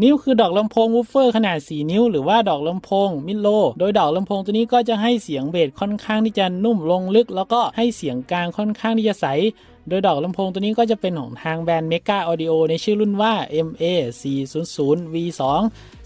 นิ้วคือดอกลำโพงวูฟเฟอร์ขนาด 4 นิ้ว หรือว่าดอกลำโพงมิดโล โดยดอกลำโพงตัวนี้ก็จะให้เสียงเบสค่อนข้างที่จะนุ่มลงลึก แล้วก็ให้เสียงกลางค่อนข้างที่จะใส โดยดอกลำโพงตัวนี้ก็จะเป็นของทางแบรนด์ Mega Audio ในชื่อรุ่นว่า MA 400 V2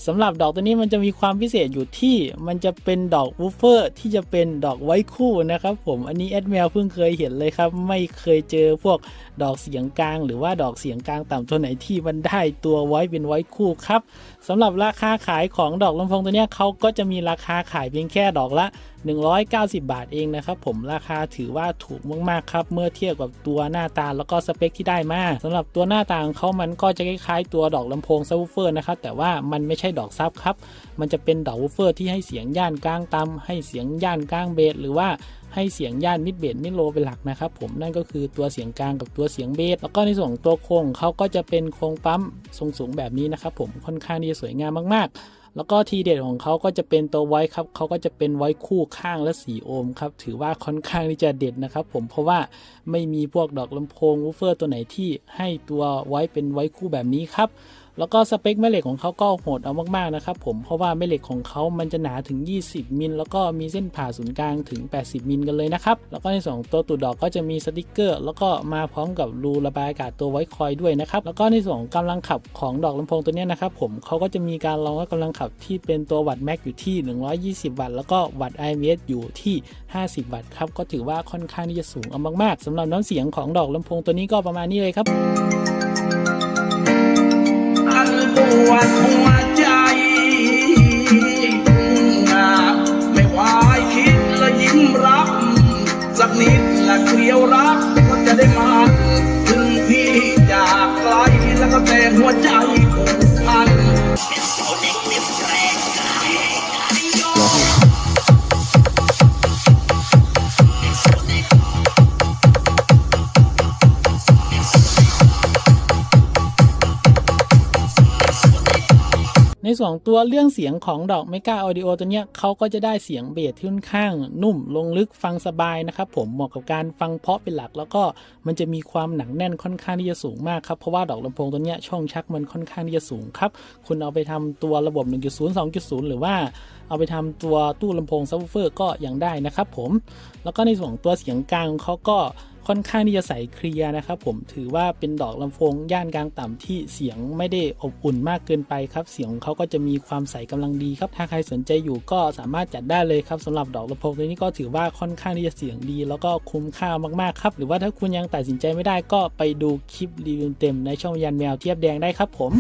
สำหรับดอกตัวนี้มันจะมีความพิเศษอยู่ที่มันจะเป็นดอกวูฟเฟอร์ที่จะเป็นดอกไว้คู่นะครับผมอันนี้แอดแมวเพิ่งเคยเห็นเลยครับ ไม่เคยเจอพวกดอกเสียงกลาง หรือว่าดอกเสียงกลางต่ำตัวไหนที่มันได้ตัวไว้เป็นไว้คู่ครับสำหรับราคาขายของดอกลำโพงตัวนี้เขาก็จะมีราคาขายเพียงแค่ดอกละ 190 บาทเองนะครับผมราคาถือว่าถูกมากๆครับเมื่อเทียบกับตัวหน้าตาแล้วก็สเปคที่ได้มาสำหรับตัวหน้าตาของเขามันก็จะคล้ายๆตัวดอกลำโพงซับวูฟเฟอร์นะครับแต่ว่ามันไม่ใช่ดอกซับครับ มันจะเป็นดอกวูเฟอร์ที่ให้เสียงย่านกลางต่ำให้เสียงย่านกลางเบสหรือว่าให้เสียงย่านมิดเบสมิดโลเป็นหลักนะครับผมนั่นก็คือตัวเสียงกลางกับตัวเสียงเบสแล้วก็ในส่วนตัวโครงของเขาก็จะเป็นโครงปั๊มทรงสูงแบบนี้นะครับผมค่อนข้างที่จะสวยงามมากๆ แล้วก็ทีเด็ดของเขาก็จะเป็นตัวไว้ครับเขาก็จะเป็นไว้คู่ข้างและสีโอห์มครับ ถือว่าค่อนข้างที่จะเด็ดนะครับ ผมเพราะว่าไม่มีพวกดอกลำโพงวูฟเฟอร์ตัวไหนที่ให้ตัวไว้เป็นไว้คู่แบบนี้ครับ แล้วก็สเปคแม่เหล็กของเขาก็โหดเอามากๆนะครับผมเพราะว่าแม่เหล็กของเขามันจะหนาถึง 20 มิลแล้วก็มีเส้นผ่าศูนย์กลางถึง 80 มิลกันเลยนะครับแล้วก็ในส่วนของตัวตูดดอกก็จะมีสติกเกอร์ แล้วก็มาพร้อมกับรูระบายอากาศตัวไว้คอยด้วยนะครับแล้วก็ในส่วนของกำลังขับของดอกลำโพงตัวนี้นะครับผมเขาก็จะมีการรองรับกำลังขับที่เป็นตัววัตต์แม็กอยู่ที่ 120 วัตต์แล้วก็วัตต์ IMS อยู่ที่ 50 วัตต์ครับก็ถือว่าค่อนข้างที่จะสูงเอามากๆสำหรับน้ำเสียงของดอกลำโพงตัวนี้ก็ประมาณนี้เลยครับ ปวดหัวใจไม่วายคิดและยิ้มรับ สักนิดและเคลียวรักก็จะได้มาถึงที่จากไกลแล้วก็แต่หัวใจ ในส่วนของตัวเรื่องเสียงของดอกเมกาออดิโอตัวเนี้ยเขาก็จะได้เสียงเบสที่ค่อนข้าง นุ่มลงลึกฟังสบายนะครับผมเหมาะกับการฟังเพาะเป็นหลัก แล้วก็มันจะมีความหนักแน่นค่อนข้างที่จะสูงมากครับเพราะว่าดอกลำโพงตัวเนี้ยช่องชักมันค่อนข้างที่จะสูงครับคุณเอาไปทำตัวระบบ 1.0 2.0 หรือว่าเอาไปทำตัวตู้ลำโพงซับวูเฟอร์ก็ยังได้นะครับผมแล้วก็ในส่วนตัวเสียงกลางเขาก็ ค่อนข้างที่จะใสเคลียร์นะครับผมถือว่าเป็นดอกลำโพงย่านกลางต่ำที่เสียงไม่ได้อบอุ่นมากเกินไปครับ เสียงของเขาก็จะมีความใสกำลังดีครับ ถ้าใครสนใจอยู่ก็สามารถจัดได้เลยครับสำหรับดอกลำโพงตัวนี้ก็ถือว่าค่อนข้างที่จะเสียงดี แล้วก็คุ้มค่ามากๆครับ หรือว่าถ้าคุณยังตัดสินใจไม่ได้ก็ไปดูคลิปรีวิวเต็มในช่องยันแมวเทียบแดงได้ครับผม